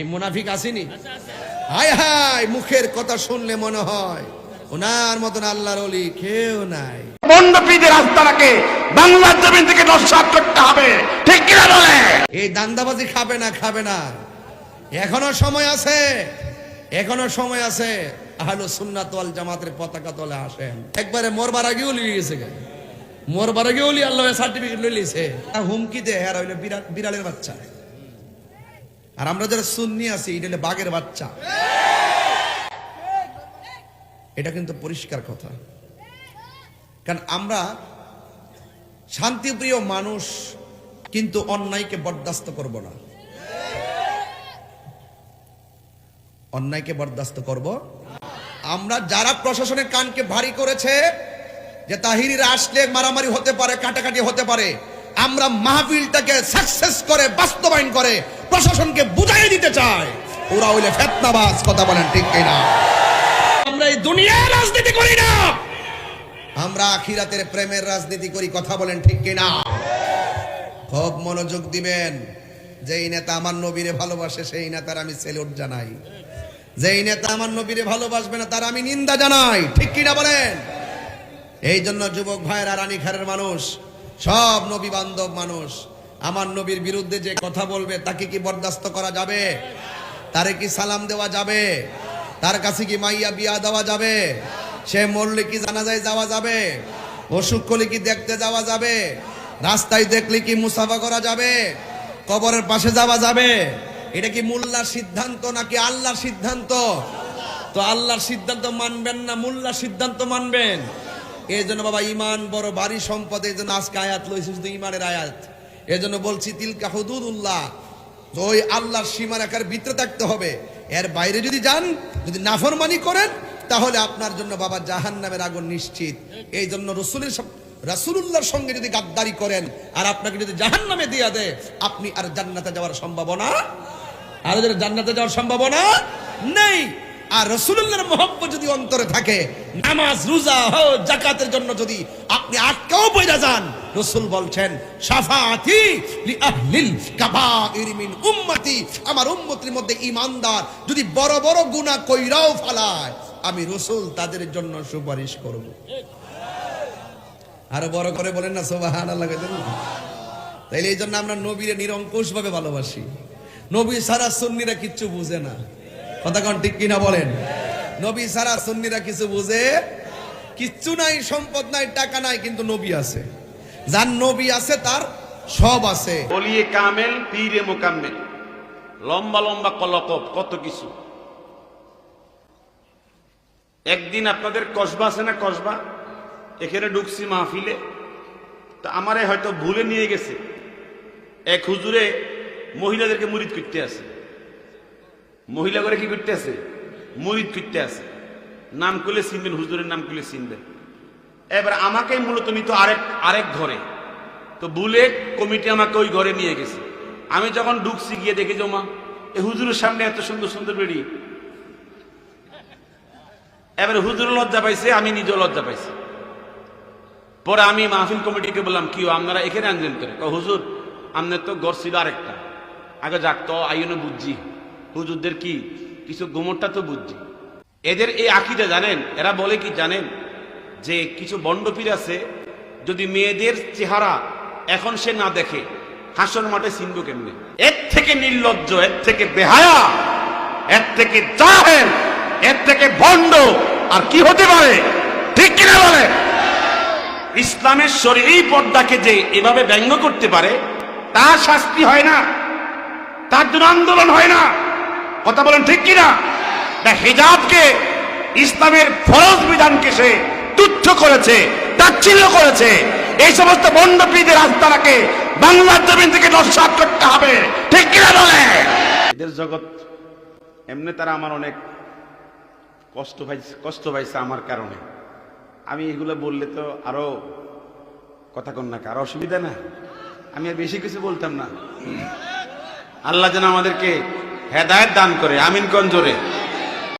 এই মুনাফিক আসেনি? হায় হায় মুখের কথা শুনলে মনে হয় ওনার মতন আল্লাহর অলি কেউ নাই। রাস্তাটাকে বাংলার জমিন থেকে নস্বাত করতে হবে। ঠিক কিনা বলে? এই দান্দাবাজি খাবে না খাবে না। এখনও সময় আছে এখনও সময় আছে। আহলো সুন্নাত ওয়াল জামাতের পতাকা তলে আসেন। একবারে মরবার আগেও লিয়ে গেছে। মরবার আগেও লি আল্লাহ সার্টিফিকেট লই লিছে হুমকি দে হ্যাঁ হইল বিড়ালের বাচ্চা। আর আমরা যারা সুন্নি আছি, এটা হলে বাঘের বাচ্চা। এটা কিন্তু পরিষ্কার কথা। কারণ আমরা শান্তিপ্রিয় মানুষ, কিন্তু অন্যায়কে বরদাস্ত করব না। অন্যায়কে বরদাস্ত করব। আমরা যারা প্রশাসনের কানকে ভারী করেছে, যে তাহিরিরা আসলে মারামারি হতে পারে, কাটাকাটি হতে পারে আমরা মাহফিলটাকে সাকসেস করে, বাস্তবায়ন করে, প্রশাসনকে বুঝাই দিতে চাই। ওরা হইলে ফেতনাবাজ, কথা বলেন ঠিক কিনা? আমরা এই দুনিয়ার রাজনীতি করি না। আমরা আখিরাতের প্রেমের রাজনীতি করি, কথা বলেন ঠিক কিনা? খুব মনোযোগ দিবেন। যেই নেতা আমার নবীরে ভালোবাসে, সেই নেতার আমি সেলুট জানাই। যেই নেতা আমার নবীরে ভালোবাসবে না, তার আমি নিন্দা জানাই। ঠিক কিনা বলেন? এই জন্য যুবক ভাইয়েরা রানীখারের মানুষ সব নবী বান্ধব মানুষ। আমার নবীর বিরুদ্ধে যে কথা বলবে, তাকে কি বরদাস্ত করা যাবে? তারে কি সালাম দেওয়া যাবে? তার কাছে কি মাইয়া বিয়া দেওয়া যাবে? সে মরলে কি জানাজায় যাওয়া যাবে? অসুখ করলে কি দেখতে যাওয়া যাবে? রাস্তায় দেখলে কি মুসাফা করা যাবে? কবরের পাশে যাওয়া যাবে? এটা কি মোল্লার সিদ্ধান্ত নাকি আল্লাহর সিদ্ধান্ত? তো আল্লাহর সিদ্ধান্ত মানবেন না, মোল্লার সিদ্ধান্ত মানবেন। এই জন্য বাবা ইমান বড় বাড়ি সম্পদ এই জন্য আজকে আয়াত লইছে শুধু ইমানের আয়াত। এই জন্য বলছি, তিলকা হুদুদুল্লাহ তো ওই আল্লাহর সীমা রেখার ভিতরে থাকতে হবে। এর বাইরে যদি যান, যদি নাফরমানি করেন, তাহলে আপনার জন্য বাবা জাহান নামের আগুন নিশ্চিত। এই জন্য রসুলের রাসুলুল্লাহর সঙ্গে যদি গাদ্দারি করেন, আর আপনাকে যদি জাহান নামে দিয়ে দেয়, আপনি আর জান্নাতে যাওয়ার সম্ভাবনা আর জান্নাতে যাওয়ার সম্ভাবনা নেই আর রসুল্লাহর মহব্বত যদি অন্তরে থাকে, নামাজ, রোজা জাকাতের জন্য যদি আপনি আটকাও বইরা যান, রসুল বলছেন সাফাতি লি আহলিল কাবাইর মিন উম্মতি। আমার উম্মতির মধ্যে ইমানদার যদি বড় বড় গুনাহ কইরাও ফালায়, আমি রসুল তাদের জন্য সুপারিশ করব। আরও বড় করে বলেন না, সুবহানাল্লাহ? তাইলে এই জন্য আমরা নবীরে নিরঙ্কুশ ভাবে ভালোবাসি। নবী সারা সুন্নিরা কিচ্ছু বুঝে না। কথা কোন ঠিক কিনা বলেন? নবী সারা সুন্নিরা কিছু বুঝে? কিচ্ছু নাই, সম্পদ নাই, টাকা নাই, কিন্তু নবী আছে। যার নবী আছে, তার সব আছে। বলিয়ে কামেল, পীরে মোকাম্মেল। লম্বা লম্বা কলকব, কত কিছু। একদিন আপনাদের কসবা আছে না কসবা? এখানে ঢুকছি মাহফিলে। তো আমারে হয়তো ভুলে নিয়ে গেছে। এক হুজুরে মহিলাদেরকে মুরিদ করতে আছে মহিলা করে কি করতে আছে? মুরিদ করতে আছে। নাম করলে চিনবেন, হুজুরের নাম করলে চিনবেন। এবার আমাকে মূলত নিত আরেক আরেক ঘরে। তো বুলেট কমিটি আমাকে ওই ঘরে নিয়ে গেছে। আমি যখন ঢুকছি, গিয়ে দেখে জমা এ হুজুরের সামনে এত সুন্দর সুন্দর বেড়ি। এবার হুজুর লজ্জা পাইছে, আমি নিজেও লজ্জা পাইছি। পরে আমি মাহফিল কমিটিকে বললাম, কি আপনারা এখানে আনলেন করে হুজুর, আপনার তো ঘর ছিল আরেকটা। আগে যাক, তো আইনে বুঝছি। হুজুরদের কি? কিছু গোমরটা তো বুদ্ধি। এদের এই আকিদা জানেন? এরা বলে কি জানেন? যে কিছু বন্ডপীর আছে, যদি মেয়েদের চেহারা এখন সে না দেখে হাসন মাঠে চিনব কেমনে? এর থেকে নির্লজ্জ, এর থেকে বেহায়া, এর থেকে জাহেল, এর থেকে ভণ্ড, আর কি হতে পারে? ঠিক কিনা বলে? ইসলামের শরীর এই পর্দাকে যে এভাবে ব্যঙ্গ করতে পারে তার শাস্তি হয় না। তার জন্য আন্দোলন হয় না। কথা বলেন ঠিক কিনা? না, হেজাবকে, ইসলামের ফরজ বিধানকে সে তুচ্ছ করেছে, তাচ্ছিল্য করেছে। এই সমস্ত বন্ডপীদের রাস্তাটাকে বাংলার জমিন থেকে নস্বাত করতে হবে। ঠিক কিনা বলে? এদের জগৎ, এমনি তারা আমার অনেক কষ্ট পাইছে কষ্ট পাইছে আমার কারণে। আমি এগুলো বললে তো আরও কথা কন না, কারও অসুবিধা না। আমি আর বেশি কিছু বলতাম না। আল্লাহ যেন আমাদেরকে হেদায়ত দান করে আমিন কঞ্জরে